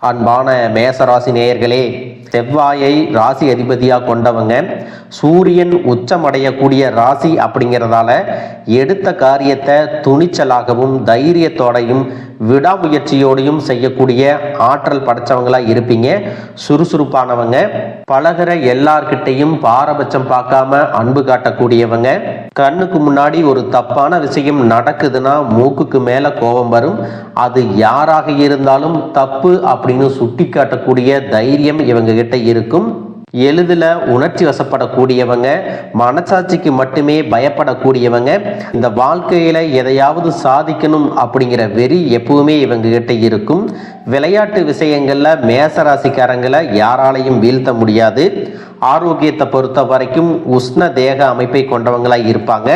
அன்பான மேசராசி நேயர்களே செவ்வாயை ராசி அதிபதியாக கொண்டவங்க சூரியன் உச்சமடையக்கூடிய ராசி அப்படிங்கிறதால எடுத்த காரியத்தை துணிச்சலாகவும் தைரியத்தோடையும் விடாமுயற்சியோடையும் செய்யக்கூடிய ஆற்றல் படைச்சவங்களா இருப்பீங்க. சுறுசுறுப்பானவங்க பழகிற எல்லார்கிட்டையும் பாரபட்சம் பார்க்காம அன்பு காட்டக்கூடியவங்க. கண்ணுக்கு முன்னாடி ஒரு தப்பான விஷயம் நடக்குதுன்னா மூக்குக்கு மேல கோபம் வரும். அது யாராக இருந்தாலும் தப்பு அப்படின்னு சுட்டி காட்டக்கூடிய தைரியம் இவங்க கிட்ட இருக்கும். எளிதில் உணர்ச்சி வசப்படக்கூடியவங்க மனசாட்சிக்கு மட்டுமே பயப்படக்கூடியவங்க இந்த வாழ்க்கையில எதையாவது சாதிக்கணும் அப்படிங்கிற வெறி எப்பவுமே இவங்க கிட்ட இருக்கும். விளையாட்டு விஷயங்களில் மேசராசிக்காரங்களை யாராலையும் வீழ்த்த முடியாது. ஆரோக்கியத்தை பொறுத்த வரைக்கும் உஷ்ண தேக அமைப்பை கொண்டவங்களாக இருப்பாங்க.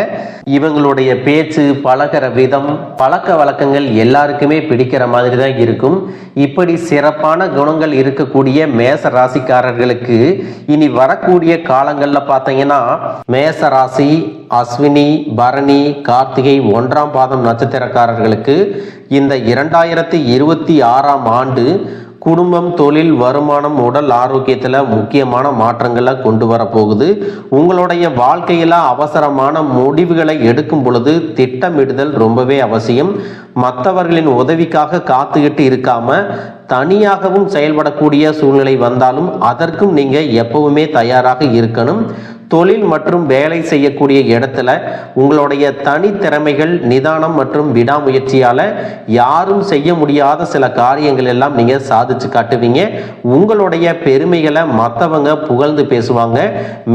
இவங்களுடைய பேச்சு பழகிற விதம் பழக்க வழக்கங்கள் எல்லாருக்குமே பிடிக்கிற மாதிரி தான் இருக்கும். இப்படி சிறப்பான குணங்கள் இருக்கக்கூடிய மேச ராசிக்காரர்களுக்கு இனி வரக்கூடிய காலங்களில் பார்த்தீங்கன்னா மேச ராசி அஸ்வினி பரணி கார்த்திகை ஒன்றாம் பாதம் நட்சத்திரக்காரர்களுக்கு இந்த இரண்டாயிரத்தி இருபத்தி ஆறாம் ஆண்டு குடும்பம் தொழில் வருமானம் உடல் ஆரோக்கியத்தில் முக்கியமான மாற்றங்களை கொண்டு வரப்போகுது. உங்களுடைய வாழ்க்கையில் அவசரமான முடிவுகளை எடுக்கும் பொழுது திட்டமிடுதல் ரொம்பவே அவசியம். மற்றவர்களின் உதவிக்காக காத்துக்கிட்டு இருக்காம தனியாகவும் செயல்படக்கூடிய சூழ்நிலை வந்தாலும் அதற்கும் நீங்கள் எப்பவுமே தயாராக இருக்கணும். தொழில் மற்றும் வேலை செய்யக்கூடிய இடத்துல உங்களுடைய தனித்திறமைகள் நிதானம் மற்றும் விடாமுயற்சியால் யாரும் செய்ய முடியாத சில காரியங்கள் எல்லாம் நீங்கள் சாதிச்சு காட்டுவீங்க. உங்களுடைய பெருமைகளை மற்றவங்க புகழ்ந்து பேசுவாங்க.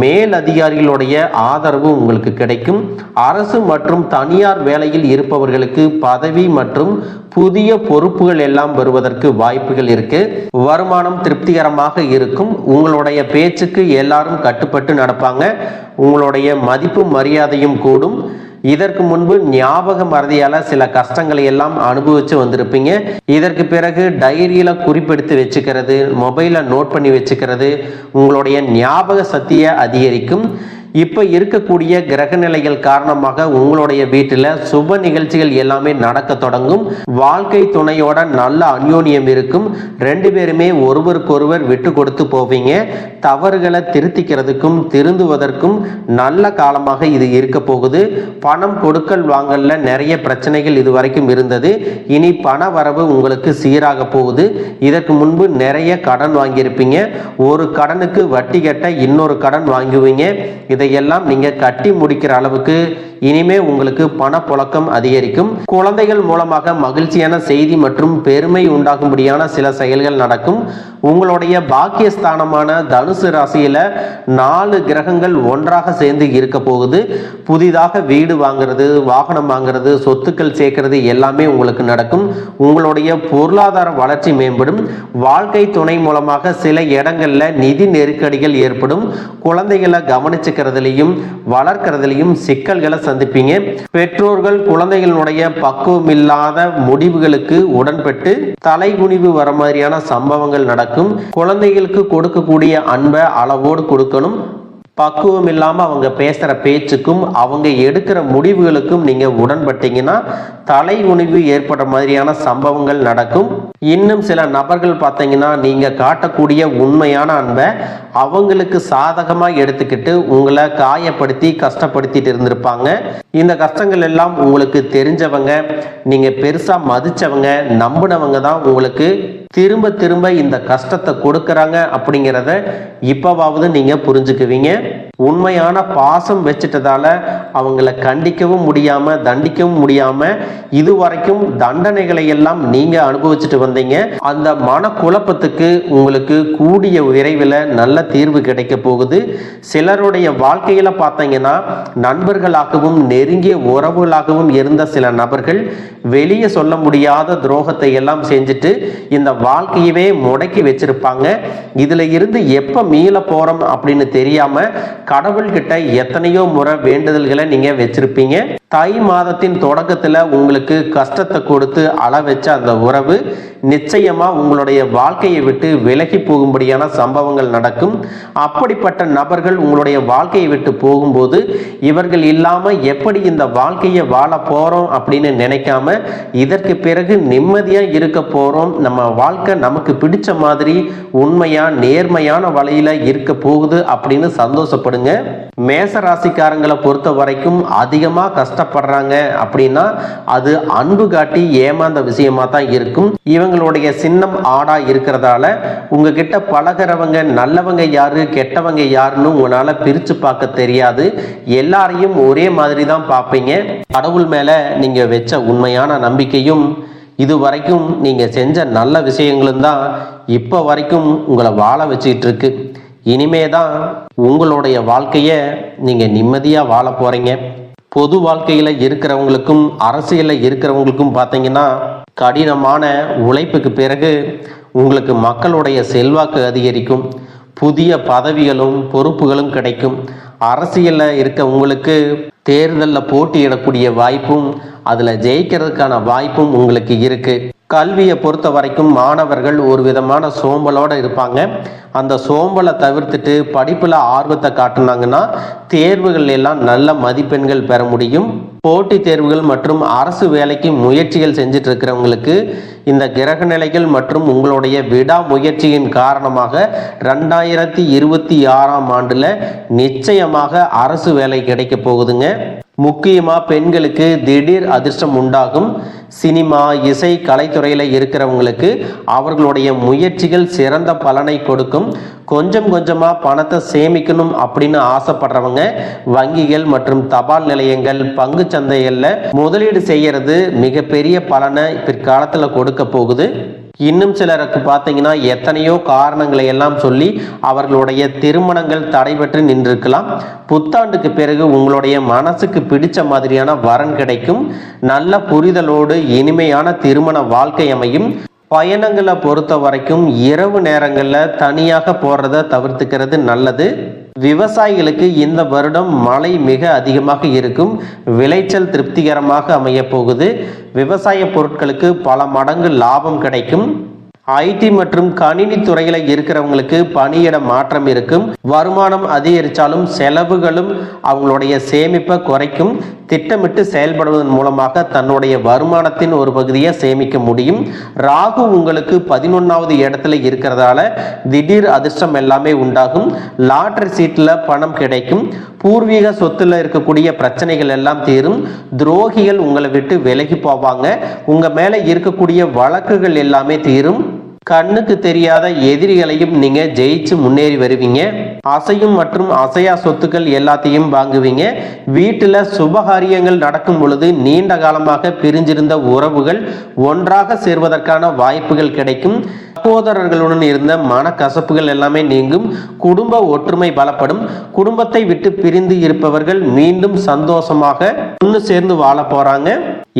மேல் அதிகாரிகளுடைய ஆதரவு உங்களுக்கு கிடைக்கும். அரசு மற்றும் தனியார் வேலையில் இருப்பவர்களுக்கு பதவி மற்றும் புதிய பொறுப்புகள் எல்லாம் வருவதற்கு வாய்ப்புகள் இருக்கு. வருமானம் திருப்திகரமாக இருக்கும். உங்களுடைய பேச்சுக்கு எல்லாரும் கட்டுப்பட்டு நடப்பாங்க. உங்களுடைய மதிப்பு மரியாதையும் கூடும். இதற்கு முன்பு ஞாபக மறதியால சில கஷ்டங்களை எல்லாம் அனுபவிச்சு வந்திருப்பீங்க. இதற்கு பிறகு டைரியில குறிப்பெடுத்து வச்சுக்கிறது மொபைல நோட் பண்ணி வச்சுக்கிறது உங்களுடைய ஞாபக சக்தியை அதிகரிக்கும். இப்போ இருக்கக்கூடிய கிரக நிலைகள் காரணமாக உங்களுடைய வீட்டில் சுப நிகழ்ச்சிகள் எல்லாமே நடக்க தொடங்கும். வாழ்க்கை துணையோட நல்ல அந்யோன்யம் இருக்கும். ரெண்டு பேருமே ஒருவருக்கொருவர் விட்டு கொடுத்து போவீங்க. தவறுகளை திருத்திக்கிறதுக்கும் திருந்துவதற்கும் நல்ல காலமாக இது இருக்க போகுது. பணம் கொடுக்கல் வாங்கல நிறைய பிரச்சனைகள் இது வரைக்கும் இருந்தது. இனி பண வரவு உங்களுக்கு சீராக போகுது. இதற்கு முன்பு நிறைய கடன் வாங்கியிருப்பீங்க. ஒரு கடனுக்கு வட்டி கட்ட இன்னொரு கடன் வாங்குவீங்க. இதையெல்லாம் நீங்க கட்டி முடிக்கிற அளவுக்கு இனிமே உங்களுக்கு பணப்புழக்கம் அதிகரிக்கும். குழந்தைகள் மூலமாக மகிழ்ச்சியான செய்தி மற்றும் பெருமை உண்டாகும்படியான சில செயல்கள் நடக்கும். உங்களுடைய பாக்கியஸ்தானமான தனுசு ராசியில நாலு கிரகங்கள் ஒன்றாக சேர்ந்து இருக்க போகுது. புதிதாக வீடு வாங்குறது வாகனம் வாங்குறது சொத்துக்கள் சேர்க்கறது எல்லாமே உங்களுக்கு நடக்கும். உங்களுடைய பொருளாதார வளர்ச்சி மேம்படும். வாழ்க்கை துணை மூலமாக சில இடங்கள்ல நிதி நெருக்கடிகள் ஏற்படும். குழந்தைகளை கவனிச்சுக்கிறதுலையும் வளர்க்கறதுலையும் சிக்கல்களை சந்திப்பீங்க. பெற்றோர்கள் குழந்தைகளுடைய பக்குவம் இல்லாத முடிவுகளுக்கு உடன்பட்டு தலைகுனிவு வர மாதிரியான சம்பவங்கள் நடக்கும். குழந்தைகளுக்கு கொடுக்கக்கூடிய அன்பை அளவோடு கொடுக்கணும். பக்குவம் இல்லாமல் அவங்க பேசுகிற பேச்சுக்கும் அவங்க எடுக்கிற முடிவுகளுக்கும் நீங்கள் உடன்பட்டீங்கன்னா தலை உணிவு ஏற்பட மாதிரியான சம்பவங்கள் நடக்கும். இன்னும் சில நபர்கள் பார்த்தீங்கன்னா நீங்கள் காட்டக்கூடிய உண்மையான அன்பை அவங்களுக்கு சாதகமாக எடுத்துக்கிட்டு உங்களை காயப்படுத்தி கஷ்டப்படுத்திட்டு இருந்திருப்பாங்க. இந்த கஷ்டங்கள் எல்லாம் உங்களுக்கு தெரிஞ்சவங்க நீங்கள் பெருசாக மதிச்சவங்க நம்பினவங்க தான் உங்களுக்கு திரும்ப திரும்ப இந்த கஷ்டத்தை கொடுக்கறாங்க அப்படிங்கிறத இப்பவாவது நீங்க புரிஞ்சுக்குவீங்க. உண்மையான பாசம் வச்சுட்டதால அவங்கள கண்டிக்கவும் முடியாம தண்டிக்கவும் முடியாம இதுவரைக்கும் தண்டனைகளை எல்லாம் நீங்க அனுபவிச்சுட்டு வந்தீங்க. அந்த மன குழப்பத்துக்கு உங்களுக்கு கூடிய விரைவில் நல்ல தீர்வு கிடைக்க போகுது. சிலருடைய வாழ்க்கையில பார்த்தீங்கன்னா நண்பர்களாகவும் நெருங்கிய உறவுகளாகவும் இருந்த சில நபர்கள் வெளியே சொல்ல முடியாத துரோகத்தை எல்லாம் செஞ்சுட்டு இந்த வாழ்க்கையவே முடக்கி வச்சிருப்பாங்க. இதுல இருந்து எப்ப மீள போறோம் அப்படின்னு தெரியாம கடவுள்கிட்ட எத்தனையோ முறை வேண்டுதல்களை நீங்க வச்சிருப்பீங்க. தை மாதத்தின் தொடக்கத்துல உங்களுக்கு கஷ்டத்தை கொடுத்து அள வச்ச அந்த உறவு நிச்சயமா உங்களுடைய வாழ்க்கையை விட்டு விலகி போகும்படியான சம்பவங்கள் நடக்கும். அப்படிப்பட்ட நபர்கள் உங்களுடைய வாழ்க்கையை விட்டு போகும்போது இவர்கள் இல்லாம எப்படி இந்த வாழ்க்கையை வாழ போறோம் அப்படின்னு நினைக்காம இதற்கு பிறகு நிம்மதியா இருக்க போறோம். நம்ம வாழ்க்கை நமக்கு பிடிச்ச மாதிரி உண்மையா நேர்மையான வழியில இருக்க போகுது அப்படின்னு சந்தோஷப்படுங்க. மேச ராசிக்காரங்களை பொறுத்த வரைக்கும் அதிகமா கஷ்டப்படுறாங்க அப்படின்னா அது அன்பு காட்டி ஏமாந்த விஷயமா தான் இருக்கும். இவங்க இவங்களுடைய சின்னம் ஆடா இருக்கிறதால உங்ககிட்ட பழகிறவங்க நல்லவங்க யாரு கெட்டவங்க யாருன்னு உங்களால பிரிச்சு பார்க்க தெரியாது. எல்லாரையும் ஒரே மாதிரி தான் பார்ப்பீங்க. கடவுள் மேல நீங்க வச்ச உண்மையான நம்பிக்கையும் இது வரைக்கும் நீங்க செஞ்ச நல்ல விஷயங்களும் தான் இப்போ வரைக்கும் உங்களை வாழ வச்சுக்கிட்டு இருக்கு. இனிமே தான் உங்களுடைய வாழ்க்கையை நீங்க நிம்மதியா வாழ போறீங்க. பொது வாழ்க்கையில இருக்கிறவங்களுக்கும் அரசியலில் இருக்கிறவங்களுக்கும் பார்த்தீங்கன்னா கடினமான உழைப்புக்கு பிறகு உங்களுக்கு மக்களுடைய செல்வாக்கு அதிகரிக்கும். புதிய பதவிகளும் பொறுப்புகளும் கிடைக்கும். அரசியலில் இருக்க உங்களுக்கு தேர்தலில் போட்டியிடக்கூடிய வாய்ப்பும் அதில் ஜெயிக்கிறதுக்கான வாய்ப்பும் உங்களுக்கு இருக்குது கல்வியை பொறுத்த வரைக்கும் மாணவர்கள் ஒரு விதமான சோம்பலோடு இருப்பாங்க. அந்த சோம்பலை தவிர்த்துட்டு படிப்பில் ஆர்வத்தை காட்டுனாங்கன்னா தேர்வுகள் எல்லாம் நல்ல மதிப்பெண்கள் பெற முடியும். போட்டித் தேர்வுகள் மற்றும் அரசு வேலைக்கு முயற்சிகள் செஞ்சுட்டு இருக்கிறவங்களுக்கு இந்த கிரக நிலைகள் மற்றும் உங்களுடைய விடா முயற்சியின் காரணமாக ரெண்டாயிரத்தி இருபத்தி ஆறாம் ஆண்டில் நிச்சயமாக அரசு வேலை கிடைக்க போகுதுங்க. முக்கியமாக பெண்களுக்கு திடீர் அதிர்ஷ்டம் உண்டாகும். சினிமா இசை கலைத்துறையில் இருக்கிறவங்களுக்கு அவர்களுடைய முயற்சிகள் சிறந்த பலனை கொடுக்கும். கொஞ்சம் கொஞ்சமாக பணத்தை சேமிக்கணும் அப்படின்னு ஆசைப்படுறவங்க வங்கிகள் மற்றும் தபால் நிலையங்கள் பங்கு சந்தைகளில் முதலீடு செய்யறது மிகப்பெரிய பலனை பிற்காலத்தில் கொடுக்க போகுது. இன்னும் சிலருக்கு பார்த்தீங்கன்னா எத்தனையோ காரணங்களை எல்லாம் சொல்லி அவர்களுடைய திருமணங்கள் தடைபெற்று நின்றிருக்கலாம். புத்தாண்டுக்கு பிறகு உங்களுடைய மனசுக்கு பிடிச்ச மாதிரியான வரன் கிடைக்கும். நல்ல புரிதலோடு இனிமையான திருமண வாழ்க்கை அமையும். பயணங்களை பொறுத்த வரைக்கும் இரவு நேரங்களில் தனியாக போறதை தவிர்த்துக்கிறது நல்லது. விவசாயிகளுக்கு இந்த வருடம் மழை மிக அதிகமாக இருக்கும். விளைச்சல் திருப்திகரமாக அமைய போகுது. விவசாய பொருட்களுக்கு பல மடங்கு லாபம் கிடைக்கும். ஐடி மற்றும் கணினி துறையில இருக்கிறவங்களுக்கு பணியிட மாற்றம் இருக்கும். வருமானம் அதிகரித்தாலும் செலவுகளும் அவங்களுடைய சேமிப்பை குறைக்கும். திட்டமிட்டு செயல்படுவதன் மூலமாக தன்னுடைய வருமானத்தின் ஒரு பகுதியை சேமிக்க முடியும். ராகு உங்களுக்கு பதினொன்னாவது இடத்துல இருக்கிறதால திடீர் அதிர்ஷ்டம் எல்லாமே உண்டாகும். லாட்டரி சீட்டில் பணம் கிடைக்கும். பூர்வீக சொத்துல இருக்கக்கூடிய பிரச்சனைகள் எல்லாம் தீரும். துரோகிகள் உங்களை விட்டு விலகி போவாங்க. உங்க மேல இருக்கக்கூடிய வழக்குகள் எல்லாமே தீரும். கண்ணுக்கு தெரியாத எதிரிகளையும் நீங்க ஜெயிச்சு முன்னேறி வருவீங்க. அசையும் மற்றும் அசையா சொத்துக்கள் எல்லாத்தையும் வாங்குவீங்க. வீட்டுல சுபகாரியங்கள் நடக்கும் பொழுது நீண்ட காலமாக பிரிஞ்சிருந்த உறவுகள் ஒன்றாக சேர்வதற்கான வாய்ப்புகள் கிடைக்கும். சகோதரர்களுடன் இருந்த மனக்கசப்புகள் எல்லாமே நீங்கும். குடும்ப ஒற்றுமை பலப்படும். குடும்பத்தை விட்டு பிரிந்து இருப்பவர்கள் மீண்டும் சந்தோஷமாக ஒன்று சேர்ந்து வாழ போறாங்க.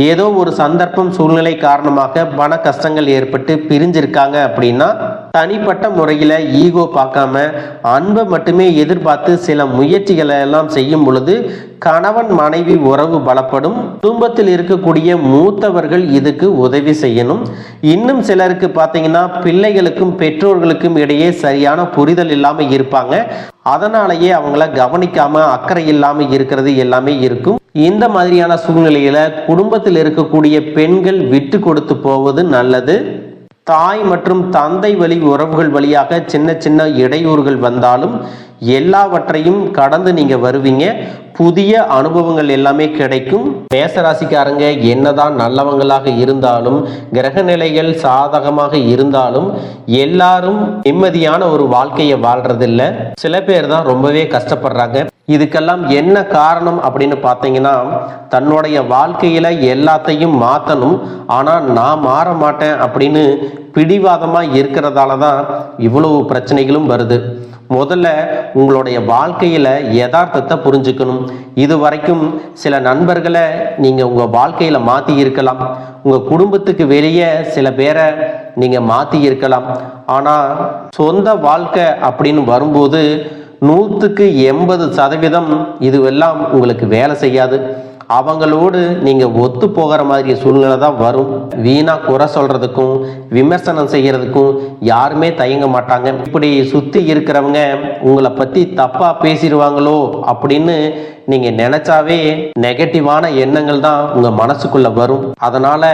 ஏதோ ஒரு சந்தர்ப்பம் சூழ்நிலை காரணமாக பண கஷ்டங்கள் ஏற்பட்டு பிரிஞ்சிருக்காங்க அப்படின்னா தனிப்பட்ட முறையில் ஈகோ பார்க்காம அன்பை மட்டுமே எதிர்பார்த்து சில முயற்சிகளை எல்லாம் செய்யும் பொழுது கணவன் மனைவி உறவு பலப்படும். குடும்பத்தில் இருக்கக்கூடிய மூத்தவர்கள் இதுக்கு உதவி செய்யணும். இன்னும் சிலருக்கு பார்த்தீங்கன்னா பிள்ளைகளுக்கும் பெற்றோர்களுக்கும் இடையே சரியான புரிதல் இல்லாமல் இருப்பாங்க. அதனாலேயே அவங்கள கவனிக்காம அக்கறை இல்லாமல் இருக்கிறது எல்லாமே இருக்கும். இந்த மாதிரியான சூழ்நிலையில குடும்பத்தில் இருக்கக்கூடிய பெண்கள் விட்டு கொடுத்து போவது நல்லது. தாய் மற்றும் தந்தை வழி உறவுகள் வழியாக சின்ன சின்ன இடையூறுகள் வந்தாலும் எல்லாவற்றையும் கடந்து நீங்க வருவீங்க. புதிய அனுபவங்கள் எல்லாமே கிடைக்கும். மேசராசிக்காரங்க என்னதான் நல்லவங்களாக இருந்தாலும் கிரக நிலைகள் சாதகமாக இருந்தாலும் எல்லாரும் நிம்மதியான ஒரு வாழ்க்கையை வாழ்றதில்ல. சில பேர் தான் ரொம்பவே கஷ்டப்படுறாங்க. இதுக்கெல்லாம் என்ன காரணம் அப்படின்னு பார்த்தீங்கன்னா தன்னுடைய வாழ்க்கையில எல்லாத்தையும் மாற்றணும் ஆனால் நான் மாற மாட்டேன் அப்படின்னு பிடிவாதமாக இருக்கிறதால தான் இவ்வளவு பிரச்சனைகளும் வருது. முதல்ல உங்களுடைய வாழ்க்கையில் யதார்த்தத்தை புரிஞ்சுக்கணும். இது வரைக்கும் சில நண்பர்களை நீங்கள் உங்கள் வாழ்க்கையில் மாற்றி இருக்கலாம். உங்கள் குடும்பத்துக்கு வெளியே சில பேரை நீங்கள் மாற்றி இருக்கலாம். ஆனால் சொந்த வாழ்க்கை அப்படின்னு வரும்போது நூற்றுக்கு எண்பது சதவீதம் இதுவெல்லாம் உங்களுக்கு வேலை செய்யாது. அவங்களோடு நீங்கள் ஒத்து போகிற மாதிரி சூழ்நிலை தான் வரும். வீணாக குறை சொல்கிறதுக்கும் விமர்சனம் செய்கிறதுக்கும் யாருமே தயங்க மாட்டாங்க. இப்படி சுற்றி இருக்கிறவங்க உங்களை பற்றி தப்பாக பேசிடுவாங்களோ அப்படின்னு நீங்கள் நினச்சாவே நெகட்டிவான எண்ணங்கள் தான் உங்கள் மனசுக்குள்ளே வரும். அதனால்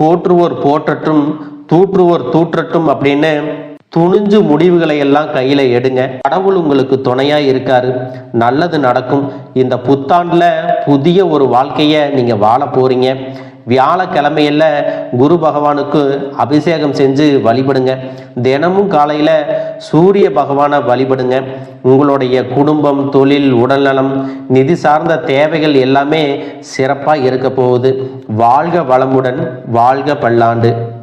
போற்றுவோர் போற்றட்டும் தூற்றுவோர் தூற்றட்டும் அப்படின்னு துணிஞ்சு முடிவுகளை எல்லாம் கையில எடுங்க. கடவுள் உங்களுக்கு துணையா இருக்காரு. நல்லது நடக்கும். இந்த புத்தாண்டுல புதிய ஒரு வாழ்க்கைய நீங்க வாழ போறீங்க. வியாழக்கிழமையில குரு பகவானுக்கு அபிஷேகம் செஞ்சு வழிபடுங்க. தினமும் காலையில சூரிய பகவானை வழிபடுங்க. உங்களுடைய குடும்பம் தொழில் உடல்நலம் நிதி சார்ந்த தேவைகள் எல்லாமே சிறப்பாக இருக்க போகுது. வாழ்க வளமுடன் வாழ்க பல்லாண்டு.